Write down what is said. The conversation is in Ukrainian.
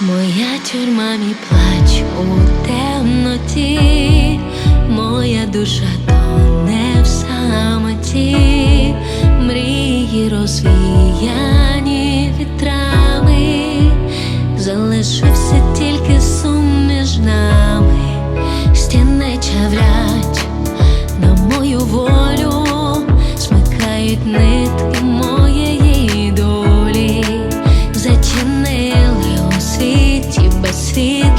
Моя тюрма, мій плач у темноті, світ.